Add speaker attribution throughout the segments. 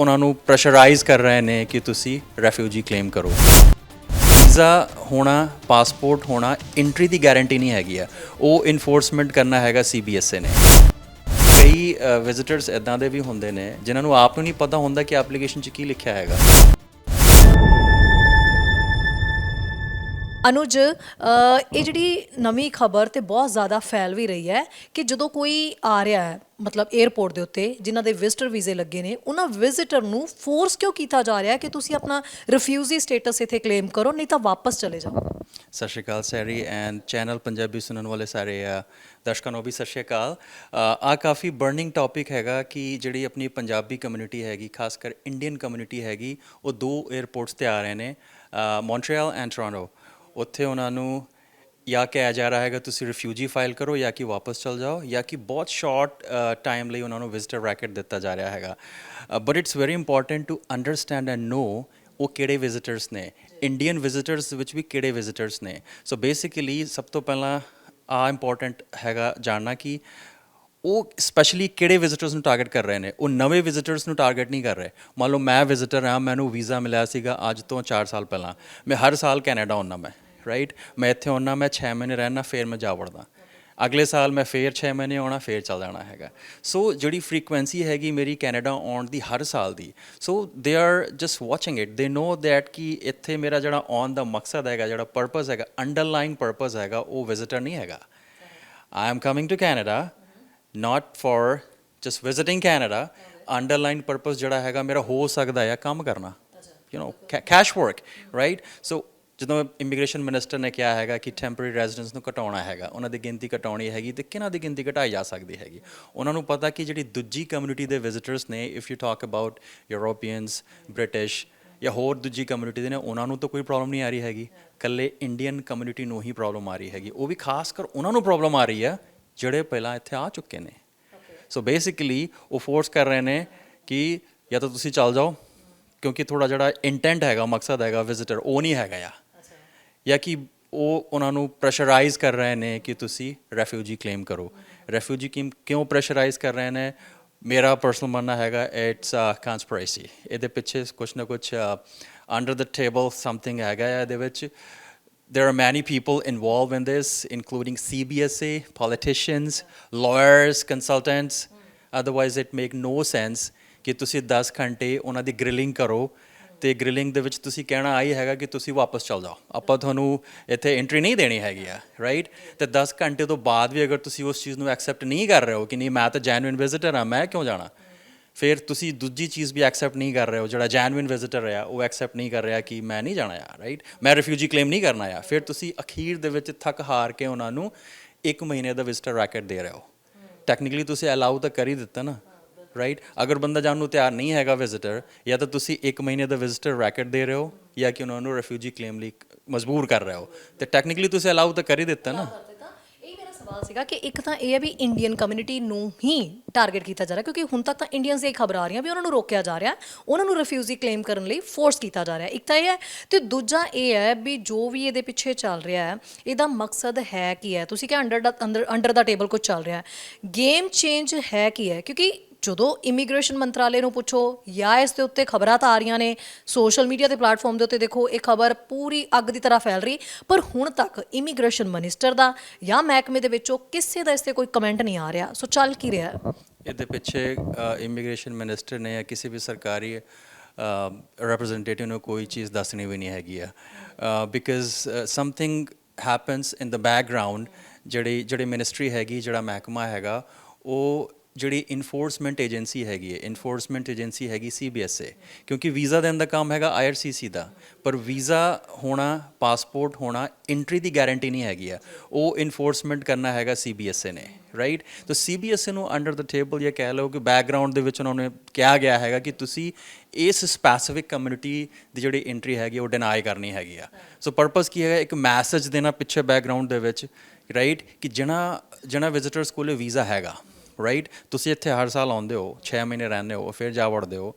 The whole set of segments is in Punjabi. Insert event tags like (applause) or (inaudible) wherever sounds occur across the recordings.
Speaker 1: ਉਹਨਾਂ ਨੂੰ ਪ੍ਰੈਸ਼ਰਾਈਜ਼ ਕਰ ਰਹੇ ਨੇ ਕਿ ਤੁਸੀਂ ਰੈਫਿਊਜੀ ਕਲੇਮ ਕਰੋ। ਵੀਜ਼ਾ ਹੋਣਾ ਪਾਸਪੋਰਟ ਹੋਣਾ ਐਂਟਰੀ ਦੀ ਗਾਰੰਟੀ ਨਹੀਂ ਹੈਗੀ ਆ। ਉਹ ਇਨਫੋਰਸਮੈਂਟ ਕਰਨਾ ਹੈਗਾ ਸੀਬੀਐਸਏ ਨੇ। ਕਈ ਵਿਜ਼ਿਟਰਸ ਇਦਾਂ ਦੇ ਵੀ ਹੁੰਦੇ ਨੇ, ਜਿਨ੍ਹਾਂ ਨੂੰ ਆਪ ਨੂੰ ਨਹੀਂ ਪਤਾ ਹੁੰਦਾ ਕਿ ਐਪਲੀਕੇਸ਼ਨ 'ਚ ਕੀ ਲਿਖਿਆ ਹੈਗਾ।
Speaker 2: ਅਨੁਜ ਇਹ ਜਿਹੜੀ ਨਵੀਂ ਖਬਰ ਤੇ ਬਹੁਤ ਜ਼ਿਆਦਾ ਫੈਲ ਵੀ ਰਹੀ ਹੈ ਕਿ ਜਦੋਂ ਕੋਈ ਆ ਰਿਹਾ ਹੈ ਮਤਲਬ 에ਅਰਪੋਰਟ ਦੇ ਉੱਤੇ ਜਿਨ੍ਹਾਂ ਦੇ ਵਿਜ਼ਟਰ ਵੀਜ਼ੇ ਲੱਗੇ ਨੇ ਉਹਨਾਂ ਵਿਜ਼ਿਟਰ ਨੂੰ ਫੋਰਸ ਕਿਉਂ ਕੀਤਾ ਜਾ ਰਿਹਾ ਹੈ ਕਿ ਤੁਸੀਂ ਆਪਣਾ ਰਿਫਿਊਜੀ ਸਟੇਟਸ ਇੱਥੇ ਕਲੇਮ ਕਰੋ ਨਹੀਂ ਤਾਂ ਵਾਪਸ ਚਲੇ ਜਾਓ?
Speaker 1: Sat Shri Akal Surrey and channel Punjabi ਸੁਣਨ ਵਾਲੇ ਸਾਰੇ ਅ, ਦਰਸ਼ਕਾਂ ਨੂੰ ਵੀ ਸਤਿ ਸ਼੍ਰੀ ਅਕਾਲ। ਆ ਕਾਫੀ ਬਰਨਿੰਗ ਟੌਪਿਕ ਹੈਗਾ ਕਿ ਜਿਹੜੀ ਆਪਣੀ ਪੰਜਾਬੀ ਕਮਿਊਨਿਟੀ ਹੈਗੀ ਖਾਸ ਕਰ ਇੰਡੀਅਨ ਕਮਿਊਨਿਟੀ ਹੈਗੀ ਉਹ ਦੋ 에ਅਰਪੋਰਟਸ ਤੇ ਆ ਰਹੇ ਨੇ ਮੌਂਟਰੀਅਲ ਐਂਡ ਟੋਰਾਂਟੋ ਉੱਥੇ ਉਹਨਾਂ ਨੂੰ ਜਾਂ ਕਿਹਾ ਜਾ ਰਿਹਾ ਹੈਗਾ ਤੁਸੀਂ ਰਿਫਿਊਜੀ ਫਾਈਲ ਕਰੋ ਜਾਂ ਕਿ ਵਾਪਸ ਚਲ ਜਾਓ ਜਾਂ ਕਿ ਬਹੁਤ ਸ਼ਾਰਟ ਟਾਈਮ ਲਈ ਉਹਨਾਂ ਨੂੰ ਵਿਜ਼ਟਰ ਰੈਕਟ ਦਿੱਤਾ ਜਾ ਰਿਹਾ ਹੈਗਾ। But it's very important to understand and know ਉਹ ਕਿਹੜੇ ਵਿਜ਼ਿਟਰਸ ਨੇ। ਇੰਡੀਅਨ ਵਿਜ਼ਿਟਰਸ ਵਿੱਚ ਵੀ ਕਿਹੜੇ ਵਿਜ਼ਿਟਰਸ ਨੇ। ਸੋ ਬੇਸਿਕਲੀ ਸਭ ਤੋਂ ਪਹਿਲਾਂ ਆ ਇੰਪੋਰਟੈਂਟ ਹੈਗਾ ਜਾਣਨਾ ਕਿ ਉਹ ਸਪੈਸ਼ਲੀ ਕਿਹੜੇ ਵਿਜ਼ਿਟਰਸ ਨੂੰ ਟਾਰਗੇਟ ਕਰ ਰਹੇ ਨੇ। ਉਹ ਨਵੇਂ ਵਿਜ਼ਿਟਰਸ ਨੂੰ ਟਾਰਗੇਟ ਨਹੀਂ ਕਰ ਰਹੇ। ਮੰਨ ਲਓ ਮੈਂ ਵਿਜ਼ਿਟਰ ਹਾਂ, ਮੈਨੂੰ ਵੀਜ਼ਾ ਮਿਲਿਆ ਸੀਗਾ ਅੱਜ ਤੋਂ 4 ਸਾਲ ਪਹਿਲਾਂ। ਮੈਂ ਹਰ ਸਾਲ ਕੈਨੇਡਾ ਆਉਣਾ ਮੈਂ। ਰਾਈਟ ਮੈਂ ਇੱਥੇ ਆਉਣਾ ਮੈਂ 6 ਮਹੀਨੇ ਰਹਿਣਾ ਫਿਰ ਮੈਂ ਜਾ ਵੜਦਾ ਅਗਲੇ ਸਾਲ ਮੈਂ ਫੇਰ 6 ਮਹੀਨੇ ਆਉਣਾ ਫੇਰ ਚੱਲ ਜਾਣਾ ਹੈਗਾ। ਸੋ ਜਿਹੜੀ ਫ੍ਰੀਕੁਐਂਸੀ ਹੈਗੀ ਮੇਰੀ ਕੈਨੇਡਾ ਆਉਣ ਦੀ ਹਰ ਸਾਲ ਦੀ ਸੋ they are just watching it ਦੇ ਨੋ ਦੈਟ ਕਿ ਇੱਥੇ ਮੇਰਾ ਜਿਹੜਾ ਆਉਣ ਦਾ ਮਕਸਦ ਹੈਗਾ ਜਿਹੜਾ ਪਰਪਸ ਹੈਗਾ ਅੰਡਰਲਾਈਨ ਪਰਪਸ ਹੈਗਾ ਉਹ ਵਿਜ਼ਿਟਰ ਨਹੀਂ ਹੈਗਾ। I am coming to Canada not for just visiting Canada underlying purpose ਜਿਹੜਾ ਹੈਗਾ ਮੇਰਾ ਹੋ ਸਕਦਾ ਹੈ ਕੰਮ ਕਰਨਾ। You know cash work right so ਜਦੋਂ ਇਮੀਗ੍ਰੇਸ਼ਨ ਮਿਨਿਸਟਰ ਨੇ ਕਿਹਾ ਹੈਗਾ ਕਿ ਟੈਂਪਰੇਰੀ ਰੈਜ਼ੀਡੈਂਸ ਨੂੰ ਘਟਾਉਣਾ ਹੈਗਾ ਉਹਨਾਂ ਦੀ ਗਿਣਤੀ ਘਟਾਉਣੀ ਹੈਗੀ ਤੇ ਕਿਹਨਾਂ ਦੀ ਗਿਣਤੀ ਘਟਾਈ ਜਾ ਸਕਦੀ ਹੈਗੀ? ਉਹਨਾਂ ਨੂੰ ਪਤਾ ਕਿ ਜਿਹੜੀ ਦੂਜੀ ਕਮਿਊਨਿਟੀ ਦੇ ਵਿਜ਼ਿਟਰਸ ਨੇ if you talk about Europeans British ਜਾਂ ਹੋਰ ਦੂਜੀ ਕਮਿਊਨਿਟੀ ਦੇ ਨੇ ਉਹਨਾਂ ਨੂੰ ਤਾਂ ਕੋਈ ਪ੍ਰੋਬਲਮ ਨਹੀਂ ਆ ਰਹੀ ਹੈਗੀ। ਕੱਲੇ ਇੰਡੀਅਨ ਕਮਿਊਨਿਟੀ ਨੂੰ ਹੀ ਪ੍ਰੋਬਲਮ ਆ ਰਹੀ ਹੈਗੀ। ਉਹ ਵੀ ਖਾਸ ਕਰ ਉਹਨਾਂ ਨੂੰ ਪ੍ਰੋਬਲਮ ਆ ਰਹੀ ਹੈ ਜਿਹੜੇ ਪਹਿਲਾਂ ਇੱਥੇ ਆ ਚੁੱਕੇ ਨੇ। ਸੋ ਬੇਸਿਕਲੀ ਉਹ ਫੋਰਸ ਕਰ ਰਹੇ ਨੇ ਕਿ ਜਾਂ ਤਾਂ ਤੁਸੀਂ ਚੱਲ ਜਾਓ ਕਿਉਂਕਿ ਥੋੜਾ ਜਿਹੜਾ ਇੰਟੈਂਟ ਹੈਗਾ ਮਕਸਦ ਹੈਗਾ ਵਿਜ਼ਿਟਰ ਉਹ ਨਹੀਂ ਹੈਗਾ ਆ। ਜਾਂ ਕਿ ਉਹ ਉਹਨਾਂ ਨੂੰ ਪ੍ਰੈਸ਼ਰਾਈਜ਼ ਕਰ ਰਹੇ ਨੇ ਕਿ ਤੁਸੀਂ ਰੈਫਿਊਜੀ ਕਲੇਮ ਕਰੋ। ਰੈਫਿਊਜੀ ਕਿਉਂ ਪ੍ਰੈਸ਼ਰਾਈਜ਼ ਕਰ ਰਹੇ ਨੇ? ਮੇਰਾ ਪਰਸਨਲ ਮੰਨਣਾ ਹੈਗਾ ਇਟਸ ਅ ਕਨਸਪੀਰੇਸੀ ਇਹਦੇ ਪਿੱਛੇ ਕੁਛ ਨਾ ਕੁਛ ਅੰਡਰ ਦ ਟੇਬਲ ਸਮਥਿੰਗ ਹੈਗਾ ਆ ਇਹਦੇ ਵਿੱਚ। There are many people involved in this, including CBSA, politicians, lawyers, consultants. Otherwise, it make no sense ਕਿ ਤੁਸੀਂ 10 ਘੰਟੇ ਉਹਨਾਂ ਦੀ ਗ੍ਰਿਲਿੰਗ ਕਰੋ ਤੇ ਗ੍ਰਿਲਿੰਗ ਦੇ ਵਿੱਚ ਤੁਸੀਂ ਕਹਿਣਾ ਆਈ ਹੈਗਾ ਕਿ ਤੁਸੀਂ ਵਾਪਸ ਚਲ ਜਾਓ। ਆਪਾਂ ਤੁਹਾਨੂੰ ਇੱਥੇ ਐਂਟਰੀ ਨਹੀਂ ਦੇਣੀ ਹੈਗੀ ਆ ਰਾਈਟ ਤੇ 10 ਘੰਟੇ ਤੋਂ ਬਾਅਦ ਵੀ ਅਗਰ ਤੁਸੀਂ ਉਸ ਚੀਜ਼ ਨੂੰ ਐਕਸੈਪਟ ਨਹੀਂ ਕਰ ਰਹੇ ਹੋ ਕਿ ਨਹੀਂ, ਮੈਂ ਤਾਂ ਜੈਨੂਇਨ ਵਿਜ਼ਿਟਰ ਆ, ਮੈਂ ਕਿਉਂ ਜਾਣਾ? ਫਿਰ ਤੁਸੀਂ ਦੂਜੀ ਚੀਜ਼ ਵੀ ਐਕਸੈਪਟ ਨਹੀਂ ਕਰ ਰਹੇ ਹੋ, ਜਿਹੜਾ ਜੈਨੂਇਨ ਵਿਜ਼ਿਟਰ ਆ, ਉਹ ਐਕਸੈਪਟ ਨਹੀਂ ਕਰ ਰਿਹਾ ਕਿ ਮੈਂ ਨਹੀਂ ਜਾਣਾ ਆ ਰਾਈਟ ਮੈਂ ਰਿਫਿਊਜੀ ਕਲੇਮ ਨਹੀਂ ਕਰਨਾ ਆ। ਫਿਰ ਤੁਸੀਂ ਅਖੀਰ ਦੇ ਵਿੱਚ ਥੱਕ ਹਾਰ ਕੇ ਉਹਨਾਂ ਨੂੰ 1 ਮਹੀਨੇ ਦਾ ਵਿਜ਼ਟਰ ਰੈਕਟ ਦੇ ਰਹੇ ਹੋ। ਟੈਕਨੀਕਲੀ ਤੁਸੀਂ ਅਲਾਉ ਤਾਂ ਕਰ ਹੀ ਦਿੱਤਾ ਨਾ। ਰਾਈਟ ਅਗਰ ਬੰਦਾ ਜਾਣ ਨੂੰ ਤਿਆਰ ਨਹੀਂ ਹੈਗਾ ਵਿਜ਼ਿਟਰ ਜਾਂ ਤਾਂ ਤੁਸੀਂ 1 ਮਹੀਨੇ ਦਾ ਵਿਜਿਟਰ ਰੈਕਟ ਦੇ ਰਹੇ ਹੋ ਜਾਂ ਕਿ ਉਹਨਾਂ ਨੂੰ ਰਿਫਿਊਜੀ ਕਲੇਮ ਲਈ ਮਜਬੂਰ ਕਰ ਰਹੇ ਹੋ ਤੇ ਟੈਕਨੀਕਲੀ ਤੁਸੀਂ ਅਲਾਉ ਤਾਂ ਕਰ ਹੀ ਦਿੱਤਾ ਨਾ
Speaker 2: ਸਵਾਲ ਸੀਗਾ ਕਿ ਇੱਕ ਤਾਂ ਇਹ ਹੈ ਵੀ ਇੰਡੀਅਨ ਕਮਿਊਨਿਟੀ ਨੂੰ ਹੀ ਟਾਰਗੇਟ ਕੀਤਾ ਜਾ ਰਿਹਾ ਕਿਉਂਕਿ ਹੁਣ ਤੱਕ ਤਾਂ ਇੰਡੀਅਨਸ ਇਹ ਖ਼ਬਰ ਆ ਰਹੀਆਂ ਵੀ ਉਹਨਾਂ ਨੂੰ ਰੋਕਿਆ ਜਾ ਰਿਹਾ ਉਹਨਾਂ ਨੂੰ ਰਿਫਿਊਜੀ ਕਲੇਮ ਕਰਨ ਲਈ ਫੋਰਸ ਕੀਤਾ ਜਾ ਰਿਹਾ ਇੱਕ ਤਾਂ ਇਹ ਹੈ ਤੇ ਦੂਜਾ ਇਹ ਹੈ ਵੀ ਜੋ ਵੀ ਇਹਦੇ ਪਿੱਛੇ ਚੱਲ ਰਿਹਾ ਹੈ ਇਹਦਾ ਮਕਸਦ ਹੈ ਕੀ ਹੈ ਤੁਸੀਂ ਕਿਹਾ ਅੰਡਰ ਦਾ ਅੰਦਰ ਅੰਡਰ ਦਾ ਟੇਬਲ ਕੁਝ ਚੱਲ ਰਿਹਾ ਹੈ ਗੇਮ ਚੇਂਜ ਹੈ ਕੀ ਹੈ ਕਿਉਂਕਿ ਜਦੋਂ ਇਮੀਗ੍ਰੇਸ਼ਨ ਮੰਤਰਾਲੇ ਨੂੰ ਪੁੱਛੋ ਜਾਂ ਇਸ ਦੇ ਉੱਤੇ ਖਬਰਾਂ ਤਾਂ ਆ ਰਹੀਆਂ ਨੇ, ਸੋਸ਼ਲ ਮੀਡੀਆ ਦੇ ਪਲੇਟਫਾਰਮ ਦੇ ਉੱਤੇ ਦੇਖੋ, ਇਹ ਖਬਰ ਪੂਰੀ ਅੱਗ ਦੀ ਤਰ੍ਹਾਂ ਫੈਲ ਰਹੀ। ਪਰ ਹੁਣ ਤੱਕ ਇਮੀਗ੍ਰੇਸ਼ਨ ਮਿਨਿਸਟਰ ਦਾ ਜਾਂ ਮਹਿਕਮੇ ਦੇ ਵਿੱਚੋਂ ਕਿਸੇ ਦਾ ਇਸ ਤੇ ਕੋਈ ਕਮੈਂਟ ਨਹੀਂ ਆ ਰਿਹਾ। ਸੋ ਚੱਲ ਕੀ ਰਿਹਾ?
Speaker 1: ਇਹਦੇ ਪਿੱਛੇ ਇਮੀਗ੍ਰੇਸ਼ਨ ਮਿਨਿਸਟਰ ਨੇ ਜਾਂ ਕਿਸੇ ਵੀ ਸਰਕਾਰੀ ਰਿਪਰੈਜ਼ੈਂਟੇਟਿਵ ਨੂੰ ਕੋਈ ਚੀਜ਼ ਦੱਸਣੀ ਵੀ ਨਹੀਂ ਹੈਗੀ ਆ। Because something happens in the background ਜਿਹੜੀ ਜਿਹੜੀ ਮਿਨਿਸਟਰੀ ਹੈਗੀ, ਜਿਹੜਾ ਮਹਿਕਮਾ ਹੈਗਾ, ਉਹ ਜਿਹੜੀ ਇਨਫੋਰਸਮੈਂਟ ਏਜੰਸੀ ਹੈਗੀ ਹੈ ਇਨਫੋਰਸਮੈਂਟ ਏਜੰਸੀ ਹੈਗੀ ਸੀਬੀਐਸਏ ਕਿਉਂਕਿ ਵੀਜ਼ਾ ਦੇਣ ਦਾ ਕੰਮ ਹੈਗਾ ਆਈਆਰਸੀਸੀ ਦਾ, ਪਰ ਵੀਜ਼ਾ ਹੋਣਾ ਪਾਸਪੋਰਟ ਹੋਣਾ ਐਂਟਰੀ ਦੀ ਗਾਰੰਟੀ ਨਹੀਂ ਹੈਗੀ ਆ। ਉਹ ਇਨਫੋਰਸਮੈਂਟ ਕਰਨਾ ਹੈਗਾ ਸੀਬੀਐਸਏ ਨੇ ਰਾਈਟ ਤਾਂ ਸੀਬੀਐਸਈ ਨੂੰ ਅੰਡਰ ਦ ਟੇਬਲ ਇਹ ਕਹਿ ਲਓ ਕਿ ਬੈਕਗ੍ਰਾਉਂਡ ਦੇ ਵਿੱਚ ਉਹਨਾਂ ਨੇ ਕਿਹਾ ਗਿਆ ਹੈਗਾ ਕਿ ਤੁਸੀਂ ਇਸ ਸਪੈਸੀਫਿਕ ਕਮਿਊਨਿਟੀ ਦੀ ਜਿਹੜੀ ਐਂਟਰੀ ਹੈਗੀ ਉਹ ਡਿਨਾਈ ਕਰਨੀ ਹੈਗੀ ਆ। ਸੋ ਪਰਪਸ ਕੀ ਹੈਗਾ? ਇੱਕ ਮੈਸੇਜ ਦੇਣਾ ਪਿੱਛੇ ਬੈਕਗ੍ਰਾਉਂਡ ਦੇ ਵਿੱਚ ਰਾਈਟ ਕਿ ਜਿਹਨਾਂ ਜਿਹਨਾਂ ਵਿਜ਼ਿਟਰਸ ਕੋਲੇ ਵੀਜ਼ਾ ਹੈਗਾ ਰਾਈਟ ਤੁਸੀਂ ਇੱਥੇ ਹਰ ਸਾਲ ਆਉਂਦੇ ਹੋ 6 ਮਹੀਨੇ ਰਹਿੰਦੇ ਹੋ ਫਿਰ ਜਾ ਵੜਦੇ ਹੋ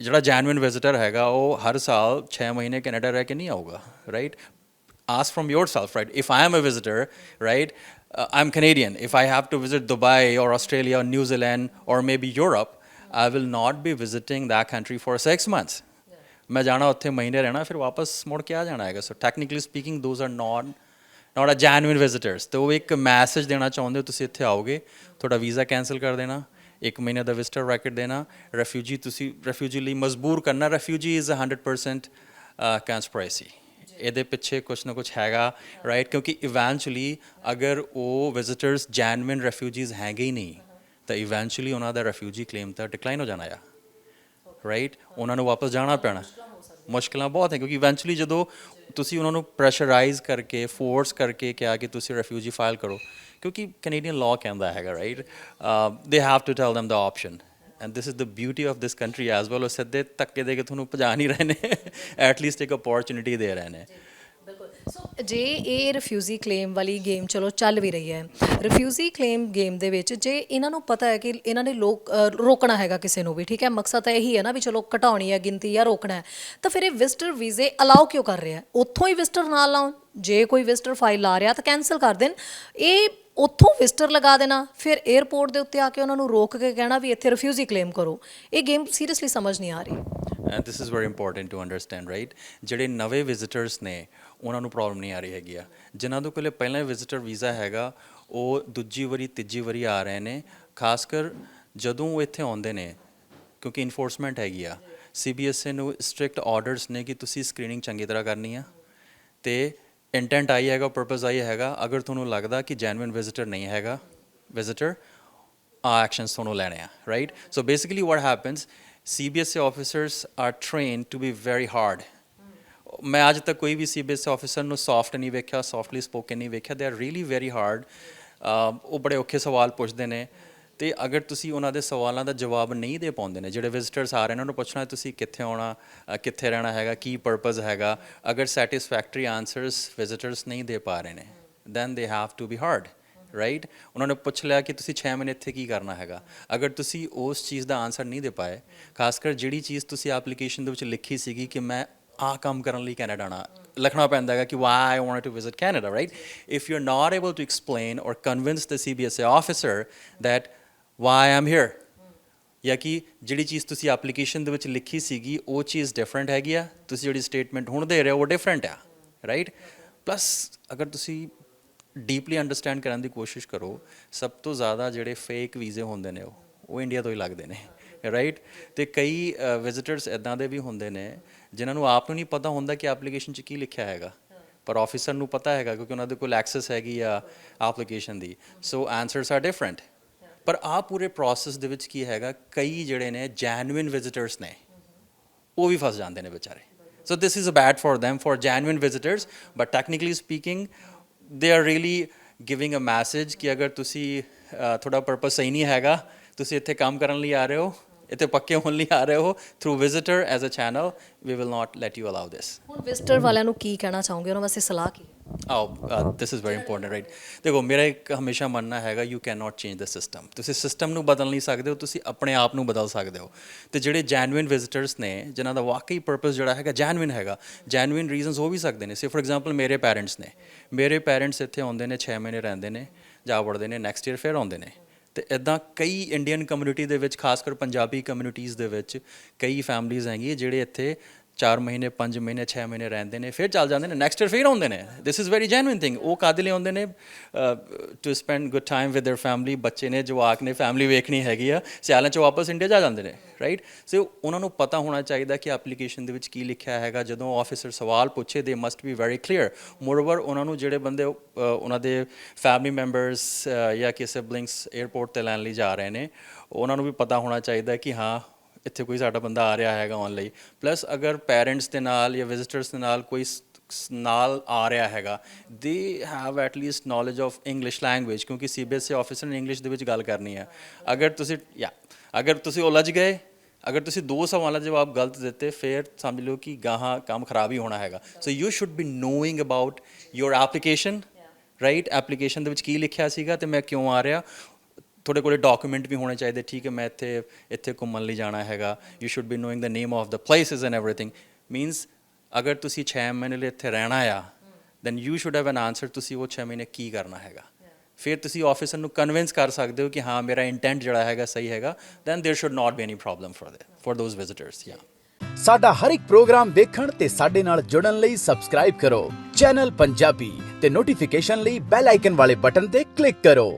Speaker 1: ਜਿਹੜਾ ਜੈਨੂਇਨ ਵਿਜ਼ਿਟਰ ਹੈਗਾ ਉਹ ਹਰ ਸਾਲ 6 ਮਹੀਨੇ ਕੈਨੇਡਾ ਰਹਿ ਕੇ ਨਹੀਂ ਆਊਗਾ right ask from yourself, right? If I am a visitor, right, uh, I'm Canadian. If I have to visit Dubai or Australia or New Zealand or maybe Europe, I will not be visiting that country for 6 months ਮੈਂ ਜਾਣਾ ਉੱਥੇ ਮਹੀਨੇ ਰਹਿਣਾ ਫਿਰ ਵਾਪਸ ਮੁੜ ਕੇ ਆ ਜਾਣਾ ਹੈਗਾ so technically speaking those are not not a genuine visitors ਤੇ ਉਹ ਇੱਕ ਮੈਸੇਜ ਦੇਣਾ ਚਾਹੁੰਦੇ ਹੋ, ਤੁਸੀਂ ਇੱਥੇ ਆਓਗੇ, ਤੁਹਾਡਾ ਵੀਜ਼ਾ ਕੈਨਸਲ ਕਰ ਦੇਣਾ, ਇੱਕ ਮਹੀਨੇ ਦਾ ਵਿਜ਼ਟਰ ਰੈਕਟ ਦੇਣਾ ਰੈਫਿਊਜੀ ਤੁਸੀਂ ਰੈਫਿਊਜੀ ਲਈ ਮਜਬੂਰ ਕਰਨਾ ਰੈਫਿਊਜੀ ਇਜ਼ 100% ਕੰਸਪੀਰੇਸੀ ਇਹਦੇ ਪਿੱਛੇ ਕੁਝ ਨਾ ਕੁਝ ਹੈਗਾ ਰਾਈਟ ਕਿਉਂਕਿ ਇਵੈਂਚੁਅਲੀ ਅਗਰ ਉਹ ਵਿਜ਼ਿਟਰਸ ਜੈਨੂਇਨ ਰੈਫਿਊਜੀਜ਼ ਹੈਗੇ ਹੀ ਨਹੀਂ, ਤਾਂ ਇਵੈਂਚੁਅਲੀ ਉਹਨਾਂ ਦਾ ਰੈਫਿਊਜੀ ਕਲੇਮ ਤਾਂ ਡਿਕਲਾਈਨ ਹੋ ਜਾਣਾ ਆ ਰਾਈਟ ਉਹਨਾਂ ਨੂੰ ਵਾਪਸ ਜਾਣਾ ਪੈਣਾ। ਮੁਸ਼ਕਲਾਂ ਬਹੁਤ ਹੈ ਕਿਉਂਕਿ ਇਵੈਂਚੁਅਲੀ ਜਦੋਂ ਤੁਸੀਂ ਉਹਨਾਂ ਨੂੰ ਪ੍ਰੈਸ਼ਰਾਈਜ਼ ਕਰਕੇ ਫੋਰਸ ਕਰਕੇ ਕਿਹਾ ਕਿ ਤੁਸੀਂ ਰੈਫਿਊਜੀ ਫਾਈਲ ਕਰੋ, ਕਿਉਂਕਿ ਕੈਨੇਡੀਅਨ ਲਾਅ ਕਹਿੰਦਾ ਹੈਗਾ right they have to tell them the option. And this is the beauty of this country as well, ਉਹ ਸਿੱਧੇ ਧੱਕੇ ਦੇ ਕੇ ਤੁਹਾਨੂੰ ਭਜਾ ਨਹੀਂ ਰਹੇ ਨੇ (laughs) ਐਟ ਲੀਸਟ ਇੱਕ ਅਪੋਰਚੁਨਿਟੀ ਦੇ ਰਹੇ ਨੇ।
Speaker 2: ਸੋ ਜੇ ਇਹ ਰਿਫਿਊਜੀ ਕਲੇਮ ਵਾਲੀ ਗੇਮ ਚਲੋ ਚੱਲ ਵੀ ਰਹੀ ਹੈ ਰਿਫਿਊਜੀ ਕਲੇਮ ਗੇਮ ਦੇ ਵਿੱਚ ਜੇ ਇਹਨਾਂ ਨੂੰ ਪਤਾ ਹੈ ਕਿ ਇਹਨਾਂ ਨੇ ਲੋਕ ਰੋਕਣਾ ਹੈਗਾ ਕਿਸੇ ਨੂੰ ਵੀ, ਠੀਕ ਹੈ, ਮਕਸਦ ਤਾਂ ਇਹੀ ਹੈ ਨਾ ਵੀ ਚਲੋ ਘਟਾਉਣੀ ਹੈ, ਗਿਣਤੀ ਜਾਂ ਰੋਕਣਾ ਹੈ, ਤਾਂ ਫਿਰ ਇਹ ਵਿਜ਼ਟਰ ਵੀਜ਼ੇ ਅਲਾਉ ਕਿਉਂ ਕਰ ਰਿਹਾ ਉੱਥੋਂ ਹੀ ਵਿਜ਼ਟਰ ਨਾਲ ਲਾਉਣ, ਜੇ ਕੋਈ ਵਿਜ਼ਟਰ ਫਾਈਲ ਲਾ ਰਿਹਾ ਤਾਂ ਕੈਨਸਲ ਕਰ ਦੇਣ, ਇਹ ਉੱਥੋਂ ਵਿਜ਼ਟਰ ਲਗਾ ਦੇਣਾ, ਫਿਰ 에ਅਰਪੋਰਟ ਦੇ ਉੱਤੇ ਆ ਕੇ ਉਹਨਾਂ ਨੂੰ ਰੋਕ ਕੇ ਕਹਿਣਾ ਵੀ ਇੱਥੇ ਰਿਫਿਊਜੀ ਕਲੇਮ ਕਰੋ, ਇਹ ਗੇਮ ਸੀਰੀਅਸਲੀ ਸਮਝ ਨਹੀਂ ਆ ਰਹੀ।
Speaker 1: And this is very important to understand right ਜਿਹੜੇ ਨਵੇਂ ਵਿਜ਼ਿਟਰਸ ਨੇ ਉਹਨਾਂ ਨੂੰ ਪ੍ਰੋਬਲਮ ਨਹੀਂ ਆ ਰਹੀ ਹੈਗੀ ਆ। ਜਿਨ੍ਹਾਂ ਦੇ ਕੋਲੇ ਪਹਿਲਾਂ ਵਿਜ਼ਿਟਰ ਵੀਜ਼ਾ ਹੈਗਾ, ਉਹ ਦੂਜੀ ਵਾਰੀ, ਤੀਜੀ ਵਾਰੀ ਆ ਰਹੇ ਨੇ। ਖਾਸ ਕਰ ਜਦੋਂ ਉਹ ਇੱਥੇ ਆਉਂਦੇ ਨੇ, ਕਿਉਂਕਿ ਇਨਫੋਰਸਮੈਂਟ ਹੈਗੀ ਆ। ਸੀਬੀਐਸਈ ਨੂੰ ਸਟ੍ਰਿਕਟ ਆਰਡਰਸ ਨੇ ਕਿ ਤੁਸੀਂ ਸਕਰੀਨਿੰਗ ਚੰਗੀ ਤਰ੍ਹਾਂ ਕਰਨੀ ਆ। ਤੇ ਇੰਟੈਂਟ ਆਈ ਹੈਗਾ ਪਰਪਸ ਆਈ ਹੈਗਾ। ਅਗਰ ਤੁਹਾਨੂੰ ਲੱਗਦਾ ਕਿ ਜੈਨੂਇਨ ਵਿਜ਼ਿਟਰ ਨਹੀਂ ਹੈਗਾ ਵਿਜ਼ਿਟਰ ਆ ਐਕਸ਼ਨਸ ਤੁਹਾਨੂੰ ਲੈਣੇ ਆ right so basically what happens CBSE officers are trained to be very hard ਮੈਂ ਅੱਜ ਤੱਕ ਕੋਈ ਵੀ ਸੀਬੀਐਸਈ ਆਫੀਸਰ ਨੂੰ ਸੌਫਟ ਨਹੀਂ ਵੇਖਿਆ ਸੌਫਟਲੀ ਸਪੋਕਨ ਨਹੀਂ ਵੇਖਿਆ ਦੇ ਆਰ ਰੀਲੀ ਵੈਰੀ ਹਾਰਡ ਉਹ ਬੜੇ ਔਖੇ ਸਵਾਲ ਪੁੱਛਦੇ ਨੇ ਤੇ ਅਗਰ ਤੁਸੀਂ ਉਹਨਾਂ ਦੇ ਸਵਾਲਾਂ ਦਾ ਜਵਾਬ ਨਹੀਂ ਦੇ ਪਾਉਂਦੇ ਨੇ, ਜਿਹੜੇ ਵਿਜ਼ਿਟਰਸ ਆ ਰਹੇ ਨੇ, ਉਹਨਾਂ ਨੂੰ ਪੁੱਛਣਾ ਤੁਸੀਂ ਕਿੱਥੇ ਆਉਣਾ ਕਿੱਥੇ ਰਹਿਣਾ ਹੈਗਾ, ਕੀ ਪਰਪਸ ਹੈਗਾ, ਅਗਰ ਸੈਟੀਸਫੈਕਟਰੀ ਆਨਸਰਸ ਵਿਜ਼ਿਟਰਸ ਨਹੀਂ ਦੇ ਪਾ ਰਹੇ ਨੇ then they have to be hard right ਉਹਨਾਂ ਨੇ ਪੁੱਛ ਲਿਆ ਕਿ ਤੁਸੀਂ 6 ਮਹੀਨੇ ਇੱਥੇ ਕੀ ਕਰਨਾ ਹੈਗਾ, ਅਗਰ ਤੁਸੀਂ ਉਸ ਚੀਜ਼ ਦਾ ਆਨਸਰ ਨਹੀਂ ਦੇ ਪਾਏ ਖਾਸ ਕਰ ਜਿਹੜੀ ਚੀਜ਼ ਤੁਸੀਂ ਐਪਲੀਕੇਸ਼ਨ ਦੇ ਵਿੱਚ ਲਿਖੀ ਸੀਗੀ ਕਿ ਮੈਂ ਆ ਕੰਮ ਕਰਨ ਲਈ ਕੈਨੇਡਾ ਆਣਾ ਲਿਖਣਾ ਪੈਂਦਾ ਹੈਗਾ ਕਿ why I want to visit Canada right if you are not able to explain or convince the CBSE officer that why I'm here ਜਾਂ ਕਿ ਜਿਹੜੀ ਚੀਜ਼ ਤੁਸੀਂ ਐਪਲੀਕੇਸ਼ਨ ਦੇ ਵਿੱਚ ਲਿਖੀ ਸੀਗੀ, ਉਹ ਚੀਜ਼ ਡਿਫਰੈਂਟ ਹੈਗੀ ਆ, ਤੁਸੀਂ ਜਿਹੜੀ ਸਟੇਟਮੈਂਟ ਹੁਣ ਦੇ ਰਹੇ ਹੋ, ਉਹ ਡਿਫਰੈਂਟ ਆ ਰਾਈਟ ਪਲੱਸ ਅਗਰ ਤੁਸੀਂ ਡੀਪਲੀ ਅੰਡਰਸਟੈਂਡ ਕਰਨ ਦੀ ਕੋਸ਼ਿਸ਼ ਕਰੋ, ਸਭ ਤੋਂ ਜ਼ਿਆਦਾ ਜਿਹੜੇ ਫੇਕ ਵੀਜ਼ੇ ਹੁੰਦੇ ਨੇ ਉਹ ਉਹ ਇੰਡੀਆ ਤੋਂ ਹੀ ਲੱਗਦੇ ਨੇ। ਰਾਈਟ ਤੇ ਕਈ ਵਿਜ਼ਿਟਰਸ ਇਦਾਂ ਦੇ ਵੀ ਹੁੰਦੇ ਨੇ, ਜਿਨ੍ਹਾਂ ਨੂੰ ਆਪ ਨੂੰ ਨਹੀਂ ਪਤਾ ਹੁੰਦਾ ਕਿ ਐਪਲੀਕੇਸ਼ਨ 'ਚ ਕੀ ਲਿਖਿਆ ਹੈਗਾ। ਪਰ ਆਫੀਸਰ ਨੂੰ ਪਤਾ ਹੈਗਾ ਕਿਉਂਕਿ ਉਹਨਾਂ ਦੇ ਕੋਲ ਐਕਸੈਸ ਹੈਗੀ ਆ ਐਪਲੀਕੇਸ਼ਨ ਦੀ। ਸੋ ਆਨਸਰਸ ਆਰ ਡਿਫਰੈਂਟ ਪਰ ਆ ਪੂਰੇ ਪ੍ਰੋਸੈਸ ਦੇ ਵਿੱਚ ਕੀ ਹੈਗਾ, ਕਈ ਜਿਹੜੇ ਨੇ ਜੈਨੂਇਨ ਵਿਜ਼ਿਟਰਸ ਨੇ, ਉਹ ਵੀ ਫਸ ਜਾਂਦੇ ਨੇ ਵਿਚਾਰੇ। So this is a bad for them, for genuine visitors but technically speaking they are really giving a message ਕਿ ਅਗਰ ਤੁਸੀਂ ਤੁਹਾਡਾ ਪਰਪਸ ਸਹੀ ਨਹੀਂ ਹੈਗਾ ਤੁਸੀਂ ਇੱਥੇ ਕੰਮ ਕਰਨ ਲਈ ਆ ਰਹੇ ਹੋ ਇੱਥੇ ਪੱਕੇ ਹੋਣ ਲਈ ਆ ਰਹੇ ਹੋ through visitor as a channel we will not let you allow this.
Speaker 2: ਹੁਣ ਵਿਜ਼ਟਰ ਵਾਲਿਆਂ ਨੂੰ ਕੀ ਕਹਿਣਾ ਚਾਹੋਗੇ? ਉਹਨਾਂ ਵਾਸਤੇ ਸਲਾਹ ਕੀ?
Speaker 1: ਆਓ this is very important right ਦੇਖੋ ਮੇਰਾ ਇੱਕ ਹਮੇਸ਼ਾ ਮੰਨਣਾ ਹੈਗਾ you can not change the system ਤੁਸੀਂ ਸਿਸਟਮ ਨੂੰ ਬਦਲ ਨਹੀਂ ਸਕਦੇ ਹੋ ਤੁਸੀਂ ਆਪਣੇ ਆਪ ਨੂੰ ਬਦਲ ਸਕਦੇ ਹੋ। ਤੇ ਜਿਹੜੇ ਜੈਨੂਇਨ ਵਿਜ਼ਿਟਰਸ ਨੇ ਜਿਨ੍ਹਾਂ ਦਾ ਵਾਕਈ ਪਰਪਸ ਜਿਹੜਾ ਹੈਗਾ ਜੈਨੂਇਨ ਹੈਗਾ ਜੈਨੂਇਨ ਰੀਜ਼ਨਸ ਹੋ ਵੀ ਸਕਦੇ ਨੇ। ਸੇ ਫॉर ਐਗਜ਼ਾਮਪਲ ਮੇਰੇ ਪੈਰੈਂਟਸ ਨੇ। ਮੇਰੇ ਪੈਰੈਂਟਸ ਇੱਥੇ ਆਉਂਦੇ ਨੇ 6 ਮਹੀਨੇ ਰਹਿੰਦੇ ਨੇ ਜਾ ਵੜਦੇ ਨੇ ਨੈਕਸਟ ਈਅਰ ਫਿਰ ਆਉਂਦੇ ਨੇ। ਤੇ ਇਦਾਂ ਕਈ ਇੰਡੀਅਨ ਕਮਿਊਨਿਟੀ ਦੇ ਵਿੱਚ, ਖਾਸ ਕਰ ਪੰਜਾਬੀ ਕਮਿਊਨਿਟੀਜ਼ ਦੇ ਵਿੱਚ ਕਈ ਫੈਮਲੀਆਂ ਹੈਗੀਆਂ ਜਿਹੜੇ ਇੱਥੇ 4 ਮਹੀਨੇ 5 ਮਹੀਨੇ 6 ਮਹੀਨੇ ਰਹਿੰਦੇ ਨੇ, ਫਿਰ ਚੱਲ ਜਾਂਦੇ ਨੇ ਨੈਕਸਟ ਈਅਰ ਫਿਰ ਆਉਂਦੇ ਨੇ। This is very genuine thing ਉਹ ਕਾਦੇ ਲਈ ਆਉਂਦੇ ਨੇ? To spend good time with their family ਬੱਚੇ ਨੇ, ਜਵਾਕ ਨੇ ਫੈਮਿਲੀ ਵੇਖਣੀ ਹੈਗੀ ਆ, ਸਿਆਲਾਂ ਚ ਵਾਪਸ ਇੰਡੀਆ ਜਾ ਜਾਂਦੇ ਨੇ ਰਾਈਟ ਸੋ ਉਹਨਾਂ ਨੂੰ ਪਤਾ ਹੋਣਾ ਚਾਹੀਦਾ ਕਿ ਐਪਲੀਕੇਸ਼ਨ ਦੇ ਵਿੱਚ ਕੀ ਲਿਖਿਆ ਹੈਗਾ, ਜਦੋਂ ਆਫੀਸਰ ਸਵਾਲ ਪੁੱਛੇ they must be very clear moreover ਉਹਨਾਂ ਨੂੰ ਜਿਹੜੇ ਬੰਦੇ ਉਹਨਾਂ ਦੇ ਫੈਮਿਲੀ ਮੈਂਬਰਸ ਜਾਂ ਕਿਸੇ ਬਲਿੰਕਸ 에어ਪੋਰਟ ਤੇ ਲੈਣ ਲਈ ਜਾ ਰਹੇ ਨੇ, ਉਹਨਾਂ ਨੂੰ ਵੀ ਪਤਾ ਹੋਣਾ ਚਾਹੀਦਾ ਕਿ ਹਾਂ ਇੱਥੇ ਕੋਈ ਸਾਡਾ ਬੰਦਾ ਆ ਰਿਹਾ ਹੈਗਾ ਆਉਣ ਲਈ। ਪਲੱਸ ਅਗਰ ਪੈਰੈਂਟਸ ਦੇ ਨਾਲ ਜਾਂ ਵਿਜ਼ਿਟਰਸ ਦੇ ਨਾਲ ਕੋਈ ਨਾਲ ਆ ਰਿਹਾ ਹੈਗਾ they have at least knowledge of English language ਕਿਉਂਕਿ ਸੀਬੀਐਸਈ ਆਫੀਸਰ ਨੇ ਇੰਗਲਿਸ਼ ਦੇ ਵਿੱਚ ਗੱਲ ਕਰਨੀ ਹੈ। ਅਗਰ ਤੁਸੀਂ ਯਾ ਅਗਰ ਤੁਸੀਂ ਉਲਝ ਗਏ ਅਗਰ ਤੁਸੀਂ ਦੋ ਸਵਾਲਾਂ ਦੇ ਜਵਾਬ ਗਲਤ ਦਿੱਤੇ ਫਿਰ ਸਮਝ ਲਓ ਕਿ ਗਾਹਾਂ ਕੰਮ ਖਰਾਬ ਹੀ ਹੋਣਾ ਹੈਗਾ। So you should be knowing about your application right application ਦੇ ਵਿੱਚ ਕੀ ਲਿਖਿਆ ਸੀਗਾ ਤੇ ਮੈਂ ਕਿਉਂ ਆ ਰਿਹਾ? ਤੁਹਾਡੇ ਕੋਲੇ ਡਾਕੂਮੈਂਟ ਵੀ ਹੋਣੇ ਚਾਹੀਦੇ ਠੀਕ ਹੈ ਮੈਂ ਇੱਥੇ ਇੱਥੇ ਘੁੰਮਣ ਲਈ ਜਾਣਾ ਹੈਗਾ। You should be knowing the name of the places and everything means ਅਗਰ ਤੁਸੀਂ 6 ਮਹੀਨੇ ਲਈ ਇੱਥੇ ਰਹਿਣਾ ਆ then you should have an answer ਤੁਸੀਂ ਉਹ 6 ਮਹੀਨੇ ਕੀ ਕਰਨਾ ਹੈਗਾ। ਫਿਰ ਤੁਸੀਂ ਆਫੀਸਰ ਨੂੰ ਕਨਵਿੰਸ ਕਰ ਸਕਦੇ ਹੋ ਕਿ ਹਾਂ ਮੇਰਾ ਇੰਟੈਂਟ ਜਿਹੜਾ ਹੈਗਾ ਸਹੀ ਹੈਗਾ then there should not be any problem for that for those visitors ਯਾ
Speaker 3: ਸਾਡਾ ਹਰ ਇੱਕ ਪ੍ਰੋਗਰਾਮ ਦੇਖਣ ਤੇ ਸਾਡੇ ਨਾਲ ਜੁੜਨ ਲਈ ਸਬਸਕ੍ਰਾਈਬ ਕਰੋ। ਚੈਨਲ ਪੰਜਾਬੀ ਤੇ ਨੋਟੀਫਿਕੇਸ਼ਨ ਲਈ ਬੈਲ ਆਈਕਨ ਵਾਲੇ ਬਟਨ ਤੇ ਕਲਿੱਕ ਕਰੋ।